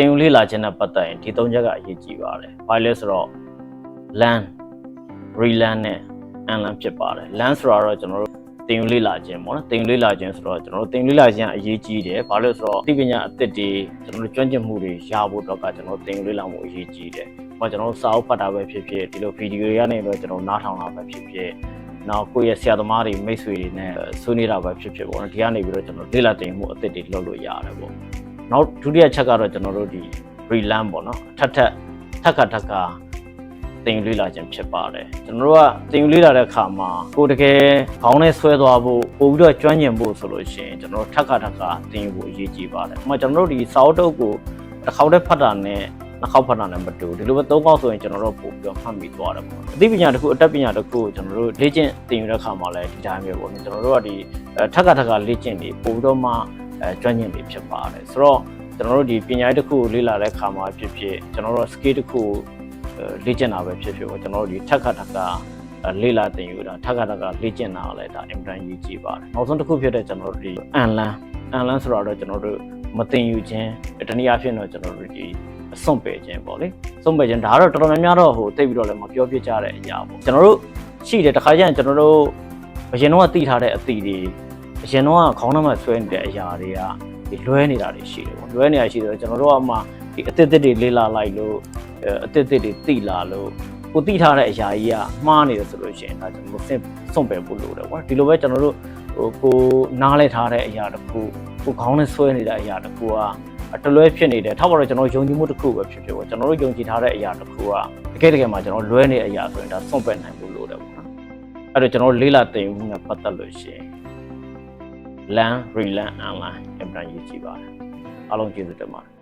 တင်ယူလေးလာခြင်းနဲ့ပတ်သက်ရင်ဒီသုံးချက်ကအရေးကြီးပါတယ်။ဘာလဲဆိုတော့ land reland နဲ့ unland ဖြစ်ပါတယ်။ land ဆိုတာတော့ကျွန်တော်တို့တင်ယူလေးလာခြင်းပေါ့နော်။တင်ယူလေးလာခြင်းဆိုတော့ကျွန်တော်တို့တင်ယူလေးလာခြင်းကအရေးကြီးတယ်။ဘာလို့လဲဆိုတော့သိပညာအသစ်တွေကျွန်တော်တို့ကျွမ်းကျင်မှုတွေရဖို့တော့ကကျွန်တော်တို့တင်ယူလေးလာမှုအရေးကြီးတယ်။ဟောကျွန်တော်တို့စာအုပ်ဖတ်တာပဲဖြစ်ဖြစ်ဒီလိုဗီဒီယိုတွေကနေပဲကျွန်တော်နားထောင်တာပဲဖြစ်ဖြစ်နောက်ကိုယ့်ရဲ့ဆရာသမားတွေမိတ်ဆွေတွေနဲ့ဆွေးနွေးတာပဲဖြစ်ဖြစ်ပေါ့နော်ဒီကနေပြီးတော့ကျွန်တော်လေ့လာတင်မှုအသစ်တွေလုပ်လို့ရတယ်ပေါ့ နောက်ဒုတိယချက်ကတော့ကျွန်တော်တို့ဒီ reland ပေါ့နော်အထက်ထက်ထက်ခါထက်ခါတင်ယူလေ့လာခြင်းဖြစ်ပါတယ်ကျွန်တော်တို့ကတင်ယူလေ့လာတဲ့အခါမှာကိုယ်တကယ်ခေါင်းနဲ့ဆွဲသွားဖို့ပို့ပြီးတော့ကျွမ်းကျင်ဖို့ဆိုလို့ရှိရင်ကျွန်တော်တို့ထက်ခါထက်ခါတင်ယူဖို့အရေးကြီးပါတယ်ဥပမာကျွန်တော်တို့ဒီစာအုပ်တုပ်ကိုတစ်ခေါက်တည်းဖတ်တာနဲ့နှစ်ခေါက်ဖတ်တာနဲ့မတူဘူးဒီလိုပဲသုံးခေါက်ဆိုရင်ကျွန်တော်တို့ပို့ပြီးတော့မှတ်မိသွားတယ်ပေါ့အသိပညာတစ်ခုအတတ်ပညာတစ်ခုကိုကျွန်တော်တို့လေ့ကျင့်သင်ယူတဲ့အခါမှာလည်းဒီတိုင်းပဲပေါ့နော်ကျွန်တော်တို့ကဒီအဲထက်ကထက်ကလေ့ကျင့်ပြီးပို့ပြီးတော့မှ အဲကျွမ်းကျင်ပြီးဖြစ်ပါတယ်ဆိုတော့ကျွန်တော်တို့ဒီပညာရေးတစ်ခုကိုလေ့လာတဲ့အခါမှာဖြစ်ဖြစ်ကျွန်တော်တို့ skill တစ်ခုကိုအဲလေ့ကျင့်တာပဲဖြစ်ဖြစ်ပေါ့ကျွန်တော်တို့ဒီထက်ကထက်ကအဲလေ့လာသင်ယူတာထက်ကထက်ကလေ့ကျင့်တာလည်းဒါအင်ပန်ကြီးကြည့်ပါတယ်နောက်ဆုံးတစ်ခုဖြစ်တဲ့ကျွန်တော်တို့ဒီအန်လန်အန်လန်ဆိုတော့ကျွန်တော်တို့မသင်ယူခြင်းတနည်းအားဖြင့်တော့ကျွန်တော်တို့ဒီအစွန့်ပယ်ခြင်းပေါ့လေစွန့်ပယ်ခြင်းဒါကတော့တော်တော်များများတော့ဟိုသိပြီးတော့လည်းမပြောပြကြတဲ့အရာပေါ့ကျွန်တော်တို့ရှိတယ်တခါကျရင်ကျွန်တော်တို့အရင်တော့သိထားတဲ့အသီတွေ အရင်တော့ခေါင်းထဲမှာဆွဲနေတဲ့အရာတွေကဒီလွဲနေတာတွေရှိတယ်ပေါ့လွဲနေတာရှိတယ်ကျွန်တော်တို့ကမှဒီအသစ်သစ်တွေလေးလာလိုက်လို့အဲအသစ်သစ်တွေသိလာလို့ကိုသိထားတဲ့အရာကြီးကမှားနေတယ်ဆိုလို့ရှိရင်ဒါကျွန်တော်တို့စွန့်ပယ်ဖို့လိုတယ်ပေါ့ဒီလိုပဲကျွန်တော်တို့ဟိုကိုနားလဲထားတဲ့အရာတစ်ခုကိုခေါင်းနဲ့ဆွဲနေတဲ့အရာတစ်ခုကတလွဲဖြစ်နေတယ်ထောက်ပါတော့ကျွန်တော်ယုံကြည်မှုတစ်ခုပဲဖြစ်ဖြစ်ပေါ့ကျွန်တော်တို့ယုံကြည်ထားတဲ့အရာတစ်ခုကတကယ်တကယ်မှာကျွန်တော်လွဲနေတဲ့အရာဆိုရင်ဒါစွန့်ပယ်နိုင်ဖို့လိုတယ်ပေါ့နော်အဲ့တော့ကျွန်တော်လေးလာတင်မှုနဲ့ပတ်သက်လို့ရှိရင် land reland online အမှန်ကြီးကြည့်ပါတယ်အားလုံးကျေးဇူးတင်ပါတယ်